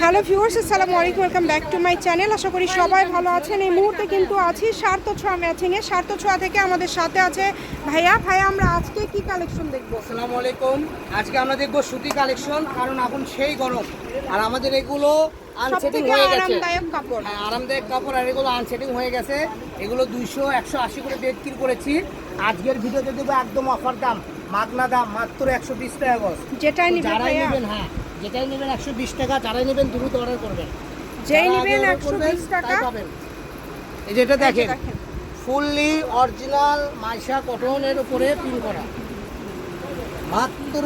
Hello viewers আসসালামু আলাইকুম welcome back to my channel. আশা করি সবাই ভালো আছেন। এই মুহূর্তে কিন্তু আছি সার্থ ছোঁয়া ম্যাচিংয়ে সার্থ ছোঁয়া থেকে আমাদের সাথে আছে ভাইয়া। ভাইয়া আমরা আজকে কি কালেকশন দেখব? আসসালামু আলাইকুম। আজকে আমরা দেখব সুতি কালেকশন কারণ এখন সেই গরম। আর আমাদের এগুলো আনসেটিং হয়ে গেছে। আরামদায়ক কাপড়। হ্যাঁ আরামদায়ক কাপড় আর এগুলো আনসেটিং হয়ে গেছে। এগুলো দুইশো একশো আশি করে বিক্রি করেছি। আজকের ভিডিওতে দেবো একদম অফার দাম। মাগনা দাম মাত্র একশো বিশ টাকা গজ। যারাই ভাইয়া। নেবেন হ্যাঁ। যেটাই নেবেন একশো বিশ টাকা যারাই নেবেন দ্রুত অর্ডার করবেন যেই নিবেন একশো বিশ টাকা পাবেন। এই যেটা যে দেখেন দেখেন। ফুললি অরিজিনাল মাইশা কটনের উপরে পিন করা মাত্র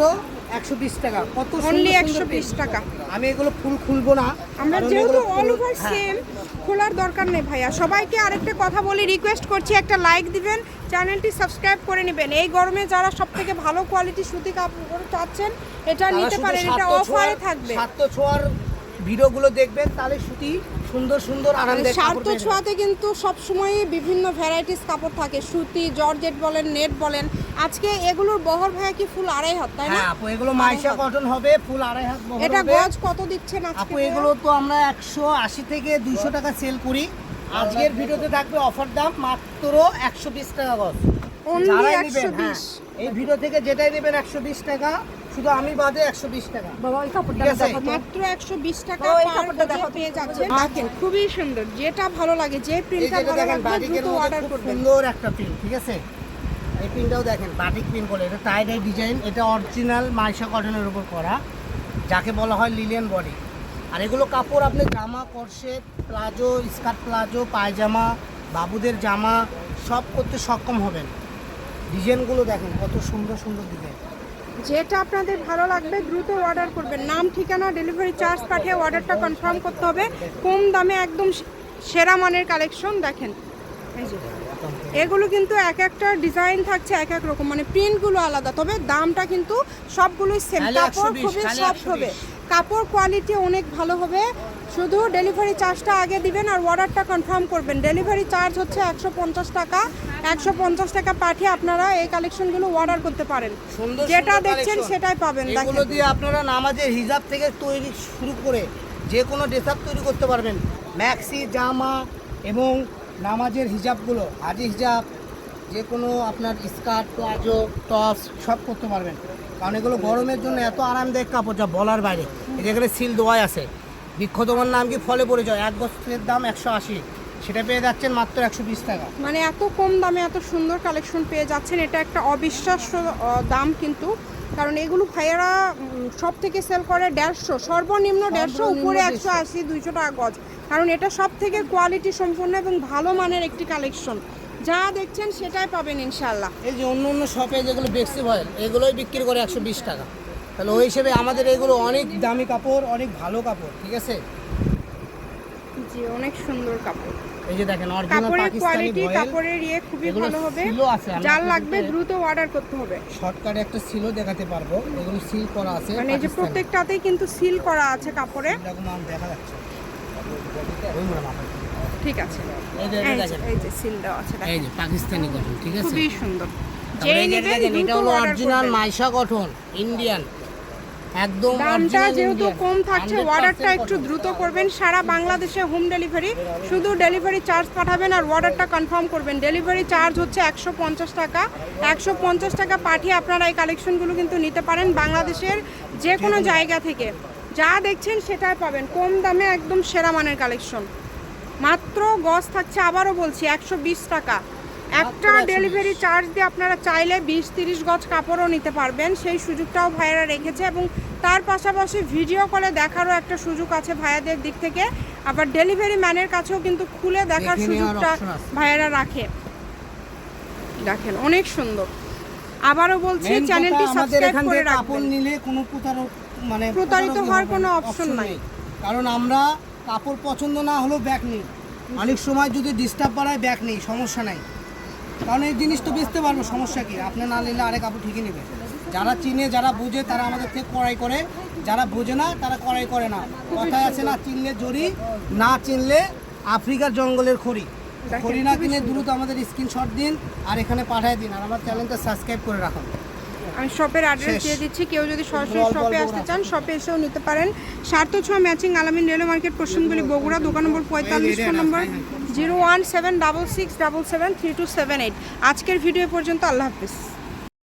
একশো বিশ টাকা। কত অনলি একশো বিশ টাকা। আমি এগুলো ফুল খুলবো না। আমরা যেহেতু অল ওভার সেম খোলার দরকার নেই ভাইয়া। সবাইকে আরেকটা কথা বলি রিকোয়েস্ট করছি একটা লাইক দিবেন চ্যানেলটি সাবস্ক্রাইব করে নেবেন। এই গরমে যারা সব থেকে ভালো কোয়ালিটি সুতি কাপড় চাচ্ছেন এটা নিতে পারেন এটা অফারে থাকবে। সাতশো ছোঁয়ার ভিডিওগুলো দেখবেন তাহলে সুতি সুন্দর সুন্দর আরামদায়ক সার্থ পেয়ে যাবেন। ছোঁয়াতে কিন্তু সব সময় বিভিন্ন ভ্যারাইটিস কাপড় থাকে। সুতি জর্জেট বলেন নেট বলেন। আজকে এগুলোর বহর ভাইয়া কি ফুল আড়াই হাত তাই না? হ্যাঁ আপু এগুলো মাইশা কটন হবে ফুল আড়াই হাত বহর এটা গজ কত দিচ্ছেন আজকে আপু এগুলো তো আমরা একশো আশি থেকে দুইশো টাকা সেল করি। আজকের ভিডিওতে থাকবে অফার দাম মাত্র একশো বিশ টাকা গজ। যারাই 120 নেবেন, হ্যাঁ, এই ভিডিও থেকে যেটাই নেবেন একশো বিশ টাকা। শুধু আমি বাদে একশো বিশ টাকা। বাবা ওই কাপড়টা দেখো মাত্র একশো বিশ টাকা ওই কাপড়টা দেখো। পেয়ে যাচ্ছেন দেখেন খুবই সুন্দর। যেটা ভালো লাগে যে প্রিন্টটা ভালো বাটিকের দ্রুত অর্ডার খুব করবেন। সুন্দর একটা প্রিন্ট ঠিক আছে? এই প্রিন্টটাও দেখেন বাটিক প্রিন্ট বলে এটা টাই ডাই ডিজাইন এটা অরিজিনাল মাইশা কটনের উপর করা যাকে বলা হয় লিলিয়ান বডি আর এগুলো কাপড় আপনি জামা করসেট প্লাজো স্কার্ট প্লাজো পায়জামা বাবুদের জামা সব করতে সক্ষম হবেন। ডিজাইনগুলো দেখেন কত সুন্দর সুন্দর ডিজাইন যেটা আপনাদের ভালো লাগবে দ্রুত অর্ডার করবেন। নাম ঠিকানা ডেলিভারি চার্জ পাঠিয়ে অর্ডারটা কনফার্ম করতে হবে। কম দামে একদম সেরা মানের কালেকশন দেখেন। এই যে এগুলো কিন্তু এক একটা ডিজাইন থাকছে এক এক রকম। মানে প্রিন্টগুলো আলাদা তবে দামটা কিন্তু সবগুলোই সেম কাপড় খুবই সফট হবে। কাপড় কোয়ালিটি অনেক ভালো হবে। শুধু ডেলিভারি চার্জটা আগে দিবেন আর অর্ডারটা কনফার্ম করবেন। ডেলিভারি চার্জ হচ্ছে একশো পঞ্চাশ টাকা। একশো পঞ্চাশ টাকা পাঠিয়ে আপনারা এই কালেকশনগুলো অর্ডার করতে পারেন। যেটা দেখছেন সেটাই পাবেন এগুলো দিয়ে আপনারা নামাজের হিজাব থেকে তৈরি শুরু করে যে কোনো ড্রেসআপ তৈরি করতে পারবেন। ম্যাক্সি জামা এবং নামাজের হিজাবগুলো হাজি হিজাব যে কোনো আপনার স্কার্ট প্লাজো টপস সব করতে পারবেন। কারণ এগুলো গরমের জন্য এত আরামদায়ক কাপড় যা বলার বাইরে। যেখানে সিল দোয়াই আছে। বৃক্ষ তোমার নাম কি? ফলে পড়ে যায় এক বছরের দাম একশো আশি। সেটা পেয়ে যাচ্ছেন মাত্র একশো বিশ টাকা। মানে এত কম দামে এত সুন্দর কালেকশন পেয়ে যাচ্ছেন এটা একটা অবিশ্বাস্য দাম কিন্তু। কারণ এগুলো ভাইয়েরা সব থেকে সেল করে দেড়শো সর্বনিম্ন দেড়শো উপরে একশো আশি দুইশো টাকা গজ। কারণ এটা সব থেকে কোয়ালিটি সম্পন্ন এবং ভালো মানের একটি কালেকশন যা দেখছেন সেটাই পাবেন ইনশাল্লাহ এই যে অন্য অন্য শপে যেগুলো বেক্সি ভয়েল এগুলোই বিক্রি করে একশো বিশ টাকা। তাহলে ওই হিসেবে আমাদের এগুলো অনেক দামি কাপড় অনেক ভালো কাপড় ঠিক আছে? জি অনেক সুন্দর কাপড়। এই যে দেখেন অরিজিনাল পাকিস্তানি কোয়ালিটি কাপড়ের ইয়ে খুবই ভালো হবে। যার লাগবে দ্রুত অর্ডার করতে হবে। শর্টকাটে একটা সিলও দেখাতে পারব। এগুলো সিল করা আছে মানে এই যে প্রত্যেকটাতেই কিন্তু সিল করা আছে কাপড়ে। এরকম আম দেখা যাচ্ছে। ঠিক আছে। এই যে সিল দেওয়া আছে এই যে পাকিস্তানি কটন ঠিক আছে? খুবই সুন্দর। যেই নেবেন এটা হলো অরিজিনাল মাইশা কটন ইন্ডিয়ান একদম দামটা যেহেতু কম থাকছে অর্ডারটা একটু দ্রুত করবেন। সারা বাংলাদেশে হোম ডেলিভারি শুধু ডেলিভারি চার্জ পাঠাবেন আর অর্ডারটা কনফার্ম করবেন। ডেলিভারি চার্জ হচ্ছে একশো পঞ্চাশ টাকা। একশো পঞ্চাশ টাকা পাঠিয়ে আপনারা এই কালেকশনগুলো কিন্তু নিতে পারেন বাংলাদেশের যে কোনো জায়গা থেকে। যা দেখছেন সেটাই পাবেন। কম দামে একদম সেরা মানের কালেকশন মাত্র গজ থাকছে আবারও বলছি একশো বিশ টাকা। একটা ডেলিভারি চার্জ দিয়ে আপনারা চাইলে বিশ তিরিশ গজ কাপড়ও নিতে পারবেন। সেই সুযোগটাও ভাইয়েরা রেখেছে এবং তার পাশাপাশি ভিডিও কলে দেখারও একটা সুযোগ আছে ভাইয়াদের দিক থেকে। আবার ডেলিভারি ম্যানের কাছেও কিন্তু খুলে দেখার সুযোগটা ভাইয়েরা রাখে। দেখেন অনেক সুন্দর। আবারও বলছি চ্যানেলটি সাবস্ক্রাইব করে রাখবেন। নিলে কোনো প্রতারক মানে প্রতারিত হওয়ার কোনো না, option নাই। নেই। কারণ আমরা কাপড় পছন্দ না হলেও ব্যাগ নিই। অনেক সময় যদি ডিস্টার্ব বাড়ায় ব্যাগ নেই সমস্যা নাই। কারণ এই জিনিস তো বেচতে পারব, সমস্যা কি? আপনি না নিলে আরেক আপু ঠিকই নেবে। যারা চিনে, যারা বুঝে, তারা আমাদের থেকে কড়াই করে। যারা বোঝে না, তারা কড়াই করে না। কথায় আছে না, চিনলে জড়ি না চিনলে আফ্রিকার জঙ্গলের খড়ি। খড়ি না কিনে দ্রুত আমাদের স্ক্রিনশট দিন আর এখানে পাঠিয়ে দিন। আর আমার চ্যানেলটা সাবস্ক্রাইব করে রাখুন। আমি শপের অ্যাড্রেস দিয়ে দিচ্ছি কেউ যদি সরাসরি শপে আসতে চান শপে এসেও নিতে পারেন সার্থ ছোঁয়া ম্যাচিং আলামিন রেলওয়ে মার্কেট পশ্চিমগুলি বগুড়া দোকান নম্বর পঁয়তাল্লিশ phone number zero one seven double six double seven three two seven eight আজকের ভিডিও পর্যন্ত আল্লাহ হাফিজ